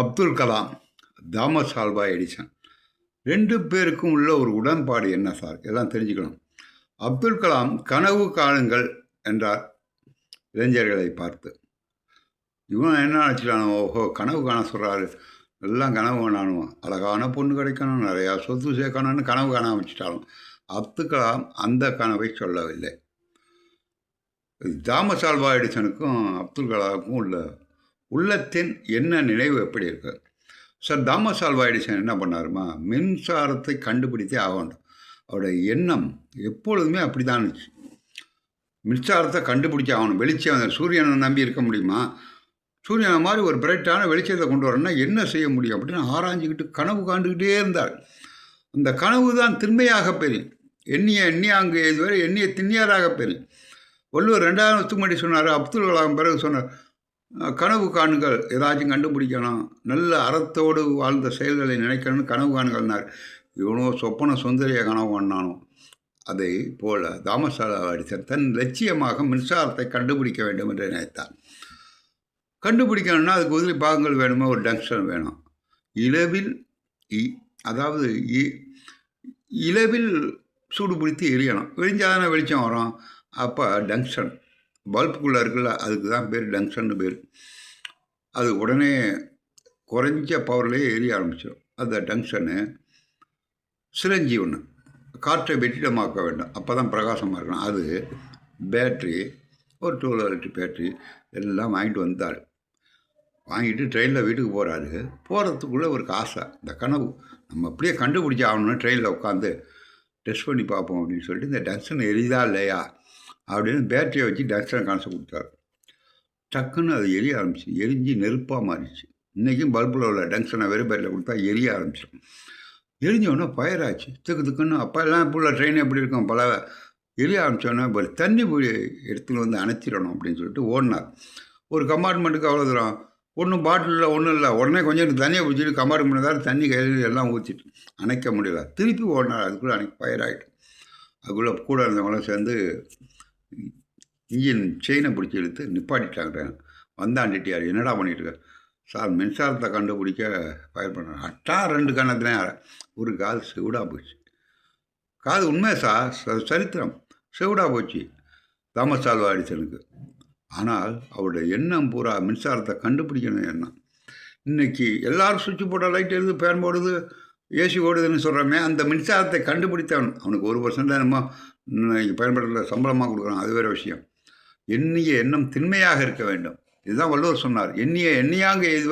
Abdul Kalam Thomas Alva Edison. ரெண்டு பேருக்கும் உள்ள ஒரு உடன்பாடு என்ன சார்? எல்லாம் தெரிஞ்சுக்கணும் அப்துல் கலாம் கனவு காணுங்கள் என்றார் இளைஞர்களை பார்த்து. இவன் என்ன நினச்சிட்டானோ ஓஹோ கனவு காண சொல்கிறாரு எல்லாம் கனவு காணணும் அழகான பொண்ணு கிடைக்கணும். நிறையா சொத்து சேர்க்கணும்னு கனவு காண ஆரம்பிச்சிட்டாலும் அப்துல் கலாம் அந்த கனவை சொல்லவில்லை. தாமஸ் ஆல்வா எடிசனுக்கும் அப்துல் கலாமுக்கும் உள்ள உள்ளத்தின் என்ன நினைவு எப்படி இருக்கு? சார் தாமஸ் ஆல்வா எடிசன் என்ன பண்ணாருமா? மின்சாரத்தை கண்டுபிடித்தே ஆகணும் அவருடைய எண்ணம் எப்பொழுதுமே அப்படி தான் இருந்துச்சு. மின்சாரத்தை கண்டுபிடிச்சே ஆகணும். வெளிச்சம் சூரியனை நம்பி இருக்க முடியுமா? சூரியனை மாதிரி ஒரு பிரைட்டான வெளிச்சத்தை கொண்டு வரணும்னா என்ன செய்ய முடியும் அப்படின்னு ஆராய்ஞ்சிக்கிட்டு கனவு காண்டுக்கிட்டே இருந்தார். அந்த கனவு தான் திண்மையாக பெரியும் எண்ணிய அங்கே இதுவரை எண்ணிய திண்ணியராக பெரியும் வள்ளுவர் ரெண்டாயிரம் வருஷத்துக்கு முன்னாடி சொன்னார் அப்துல் கலாம் பிறகு சொன்னார் கனவு காணுங்கள். ஏதாச்சும் கண்டுபிடிக்கணும். நல்ல அறத்தோடு வாழ்ந்த செயல்களை நினைக்கணும்னு கனவு காணுங்கள்னார். இவனோ சொப்பன சுந்தரிய கனவு பண்ணானோ அதை போல தாமசாலா அடித்தர் தன் லட்சியமாக மின்சாரத்தை கண்டுபிடிக்க வேண்டும் என்று நினைத்தார் கண்டுபிடிக்கணும்னா அதுக்கு உதிரி பாகங்கள் வேணுமா? ஒரு டங்ஷன் வேணும். இலவில் அதாவது இலவில் சூடு பிடித்து எரியணும். விரிஞ்சாதானே வெளிச்சம் வரும். அப்போ டங்ஷன் பல்புக்குள்ளே இருக்குல்ல அதுக்கு தான் பேர் டங்ஷன்னு பேர். அது உடனே குறைஞ்ச பவர்லேயே எரிய ஆரம்பிச்சிடும் அந்த டங்ஷனு சிரஞ்சி ஒன்று காற்றை வெற்றிடமாக்க வேண்டும். அப்போ தான் பிரகாசமாக இருக்கணும். அது பேட்ரி ஒரு டூ வீலர் பேட்ரி எல்லாம் வாங்கிட்டு வந்தார். வாங்கிட்டு ட்ரெயினில் வீட்டுக்கு போகிறாரு போகிறதுக்குள்ளே ஒரு ஆசை. இந்த கனவு. நம்ம அப்படியே கண்டுபிடிச்சி ஆகணும்னு ட்ரெயினில் உட்காந்து டெஸ்ட் பண்ணி பார்ப்போம் அப்படின்னு சொல்லிட்டு இந்த டங்ஷன் எரியுதா இல்லையா? அப்படின்னு பேட்டரியை வச்சு டங்ஷனை காசு கொடுத்தாரு. டக்குன்னு அது எரிய ஆரம்பிச்சு எரிஞ்சு நெருப்பாக மாறிடுச்சு. இன்றைக்கும் பல்பில் உள்ள டங்ஷனை வெறும் பேரில் கொடுத்தா எரிய ஆரம்பிச்சிடும் எரிஞ்சோடனே ஃபயர் ஆச்சு. திக்கு திக்குன்னு அப்போ எல்லாம் இப்போ உள்ள ட்ரெயின் எப்படி இருக்கும்? பல எரிய ஆரம்பித்தோடனே ஒரு தண்ணி போய் எடுத்துன்னு வந்து அணைச்சிடணும் அப்படின்னு சொல்லிட்டு ஓடினார். ஒரு கம்பார்ட்மெண்ட்டுக்கு அவ்வளோ தூரம். ஒன்றும் பாட்டிலில் ஒன்றும் இல்லை. உடனே கொஞ்சம் தண்ணியை பிடிச்சிட்டு கம்பார்ட்மெண்ட் தான் தண்ணி கையில் எல்லாம் ஊற்றிட்டு அணைக்க முடியல. திருப்பி ஓடினார். அதுக்குள்ளே அன்றைக்கி ஃபயர் ஆகிட்டு அதுக்குள்ளே கூட இருந்தவங்களாம் சேர்ந்து இன்ஜின் செயினை பிடிச்சி இழுத்து நிப்பாட்டிட்டாங்க வந்தாண்டிட்டியார் என்னடா பண்ணிட்டு சார் மின்சாரத்தை கண்டுபிடிக்க ஃபயர் பண்ண அட்டா ரெண்டு கணத்துலேயும் ஒரு காது செவிடாக போச்சு. காது உண்மை சார் சரித்திரம். செவிடாக போச்சு. தாமஸ் ஆல்வா அடிசனுக்கு ஆனால் அவருடைய எண்ணம் பூரா மின்சாரத்தை கண்டுபிடிக்கணும் எண்ணம். இன்றைக்கி எல்லோரும் சுவிட்ச் போட்ட லைட் எழுது ஃபேன் போடுது ஏசி ஓடுதுன்னு சொல்கிறோமே அந்த மின்சாரத்தை கண்டுபிடித்தவன். அவனுக்கு ஒரு பர்சன்ட் என்னமோ இன்னைக்கு பயன்படுத்தல சம்பளமாக கொடுக்குறான். அது வேறு விஷயம். எண்ணிய எண்ணம் திண்மையாக இருக்க வேண்டும். இதுதான் வள்ளுவர் சொன்னார். எண்ணிய எண்ணியாங்க எது